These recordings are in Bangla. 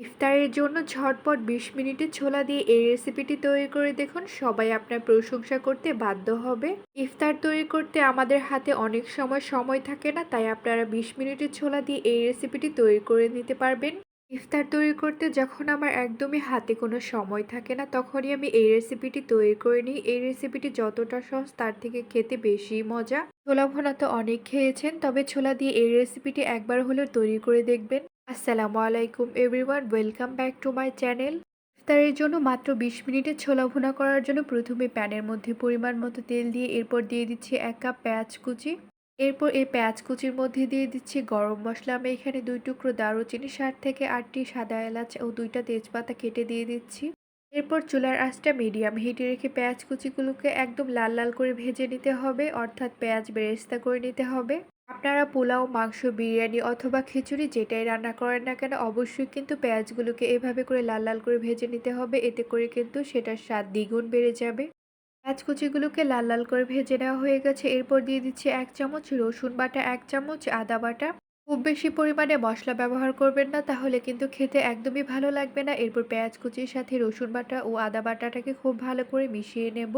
ইফতারের জন্য ঝটপট বিশ মিনিটে ছোলা দিয়ে এই রেসিপিটি তৈরি করে দেখুন। সবাই আপনার প্রশংসা করতে বাধ্য হবে। ইফতার তৈরি করতে আমাদের হাতে অনেক সময় সময় থাকে না, তাই আপনারা বিশ মিনিটের ছোলা দিয়ে এই রেসিপিটি তৈরি করে নিতে পারবেন। ইফতার তৈরি করতে যখন আমার একদমই হাতে কোনো সময় থাকে না, তখনই আমি এই রেসিপিটি তৈরি করে নিই। এই রেসিপিটি যতটা সহজ, তার থেকে খেতে বেশি মজা। ছোলা ভোনা তো অনেক খেয়েছেন, তবে ছোলা দিয়ে এই রেসিপিটি একবার হলেও তৈরি করে দেখবেন। আসসালামু আলাইকুম everyone, welcome back to my channel. ইফতারের জন্য মাত্র বিশ মিনিটে ছোলা ভুনা করার জন্য প্রথমে প্যানের মধ্যে পরিমাণ মতো তেল দিয়ে এরপর দিয়ে দিচ্ছি এক কাপ পেঁয়াজ কুচি। এরপর এই পেঁয়াজ কুচির মধ্যে দিয়ে দিচ্ছি গরম মশলা। আমি এখানে দুই টুকরো দারুচিনি, ষাট থেকে আটটি সাদা এলাচ ও দুইটা তেজপাতা কেটে দিয়ে দিচ্ছি। এরপর চুলার আঁচটা মিডিয়াম হিটে রেখে পেঁয়াজ কুচিগুলোকে একদম লাল লাল করে ভেজে নিতে হবে, অর্থাৎ পেঁয়াজ বেরেস্তা করে নিতে হবে। আপনারা পোলাও, মাংস, বিরিয়ানি অথবা খিচুড়ি যেটাই রান্না করেন না কেন, অবশ্যই কিন্তু পেঁয়াজগুলোকে এভাবে করে লাল লাল করে ভেজে নিতে হবে। এতে করে কিন্তু সেটার স্বাদ দ্বিগুণ বেড়ে যাবে। পেঁয়াজ কুচিগুলোকে লাল লাল করে ভেজে নেওয়া হয়ে গেছে। এরপর দিয়ে দিচ্ছি এক চামচ রসুন বাটা, এক চামচ আদা বাটা। খুব বেশি পরিমাণে মশলা ব্যবহার করবেন না, তাহলে কিন্তু খেতে একদমই ভালো লাগবে না। এরপর পেঁয়াজ কুচির সাথে রসুন বাটা ও আদা বাটাটাকে খুব ভালো করে মিশিয়ে নেব।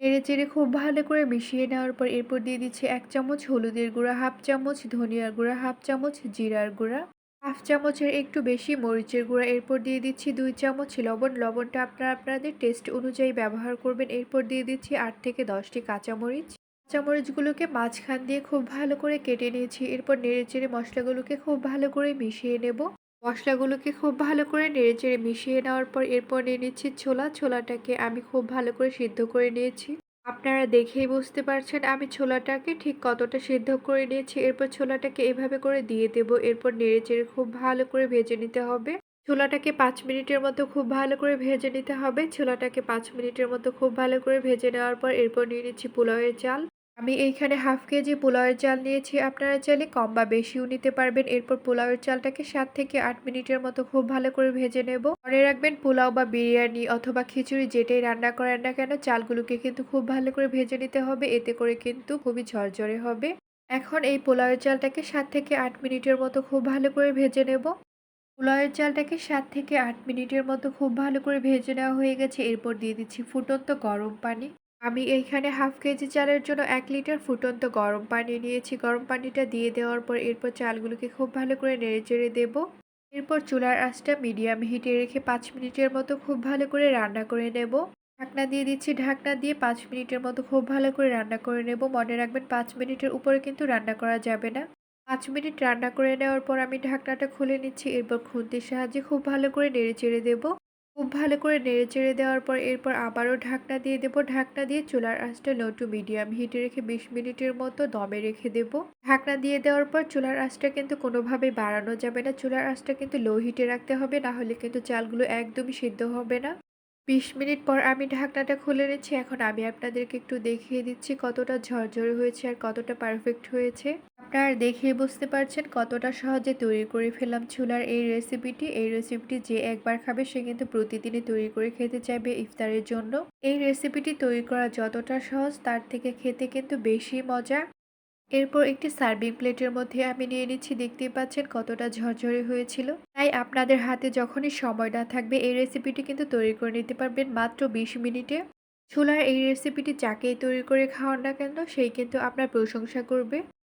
নেড়ে চেড়ে খুব ভালো করে মিশিয়ে নেওয়ার পর এরপর দিয়ে দিচ্ছি এক চামচ হলুদের গুঁড়া, হাফ চামচ ধনিয়ার গুঁড়া, হাফ চামচ জিরার গুঁড়া, হাফ চামচের একটু বেশি মরিচের গুঁড়া, এরপর দিয়ে দিচ্ছি দুই চামচ লবণ। লবণটা আপনারা আপনাদের টেস্ট অনুযায়ী ব্যবহার করবেন। এরপর দিয়ে দিচ্ছি আট থেকে দশটি কাঁচামরিচ। কাঁচামরিচগুলোকে মাঝখান দিয়ে খুব ভালো করে কেটে নিয়েছি। এরপর নেড়ে চেড়ে মশলাগুলোকে খুব ভালো করে মিশিয়ে নেব। মশলাগুলোকে খুব ভালো করে নেড়ে চেড়ে মিশিয়ে নেওয়ার পর এরপর নিয়ে নিচ্ছি ছোলা। ছোলাটাকে আমি খুব ভালো করে সিদ্ধ করে নিয়েছি। আপনারা দেখেই বুঝতে পারছেন আমি ছোলাটাকে ঠিক কতটা সিদ্ধ করে নিয়েছি। এরপর ছোলাটাকে এভাবে করে দিয়ে দেব। এরপর নেড়ে চেড়ে খুব ভালো করে ভেজে নিতে হবে। ছোলাটাকে পাঁচ মিনিটের মতো খুব ভালো করে ভেজে নিতে হবে। ছোলাটাকে পাঁচ মিনিটের মতো খুব ভালো করে ভেজে নেওয়ার পর এরপর নিয়ে নিচ্ছি পোলাওয়ের চাল। আমি এইখানে হাফ কেজি পোলাওয়ের চাল নিয়েছি, আপনারা চাইলে কম বা বেশিও নিতে পারবেন। এরপর পোলাওয়ের চালটাকে সাত থেকে আট মিনিটের মতো খুব ভালো করে ভেজে নেব। মনে রাখবেন, পোলাও বা বিরিয়ানি অথবা খিচুড়ি যেটাই রান্না করেন না কেন, চালগুলোকে কিন্তু খুব ভালো করে ভেজে নিতে হবে, এতে করে কিন্তু খুবই ঝরঝরে হবে। এখন এই পোলাওয়ের চালটাকে সাত থেকে আট মিনিটের মতো খুব ভালো করে ভেজে নেব। পোলাওয়ের চালটাকে সাত থেকে আট মিনিটের মতো খুব ভালো করে ভেজে নেওয়া হয়ে গেছে। এরপর দিয়ে দিচ্ছি ফুটন্ত গরম পানি। আমি এইখানে হাফ কেজি চালের জন্য এক লিটার ফুটন্ত গরম পানি নিয়েছি। গরম পানিটা দিয়ে দেওয়ার পর এরপর চালগুলোকে খুব ভালো করে নেড়ে চেড়ে দেবো। এরপর চুলার আঁচটা মিডিয়াম হিটে রেখে পাঁচ মিনিটের মতো খুব ভালো করে রান্না করে নেব। ঢাকনা দিয়ে দিচ্ছি, ঢাকনা দিয়ে পাঁচ মিনিটের মতো খুব ভালো করে রান্না করে নেব। মনে রাখবেন পাঁচ মিনিটের উপরে কিন্তু রান্না করা যাবে না। পাঁচ মিনিট রান্না করে নেওয়ার পর আমি ঢাকনাটা খুলে নিচ্ছি, এরপর খুন্তির সাহায্যে খুব ভালো করে নেড়ে চেড়ে দেবো। খুব ভালো করে নেড়ে চেড়ে দেওয়ার পর এরপর আবারও ঢাকনা দিয়ে দেবো। ঢাকনা দিয়ে চুলার আঁচটা লো টু মিডিয়াম হিটে রেখে বিশ মিনিটের মতো দমে রেখে দেবো। ঢাকনা দিয়ে দেওয়ার পর চুলার আঁচটা কিন্তু কোনোভাবে বাড়ানো যাবে না। চুলার আঁচটা কিন্তু লো হিটে রাখতে হবে, না হলে কিন্তু চালগুলো একদমই সিদ্ধ হবে না। বিশ মিনিট পর আমি ঢাকনাটা খুলে নিচ্ছি। এখন আমি আপনাদেরকে একটু দেখিয়ে দিচ্ছি কতটা ঝরঝরে হয়েছে আর কতটা পারফেক্ট হয়েছে। আপনারা দেখেই বুঝতে পারছেন কতটা সহজে তৈরি করে ফেললাম ছোলার এই রেসিপিটি এই রেসিপিটি যে একবার খাবে, সে কিন্তু প্রতিদিনই তৈরি করে খেতে চাইবে ইফতারের জন্য। এই রেসিপিটি তৈরি করা যতটা সহজ, তার থেকে খেতে কিন্তু বেশি মজা। এরপর একটি সার্ভিং প্লেটের মধ্যে আমি নিয়ে নিচ্ছি। দেখতেই পাচ্ছেন কতটা ঝরঝরে হয়েছিল। তাই আপনাদের হাতে যখনই সময় না থাকবে, এই রেসিপিটি কিন্তু তৈরি করে নিতে পারবেন মাত্র বিশ মিনিটে। ছোলার এই রেসিপিটি যাকেই তৈরি করে খাওয়ান না কেন, সেই কিন্তু আপনার প্রশংসা করবে।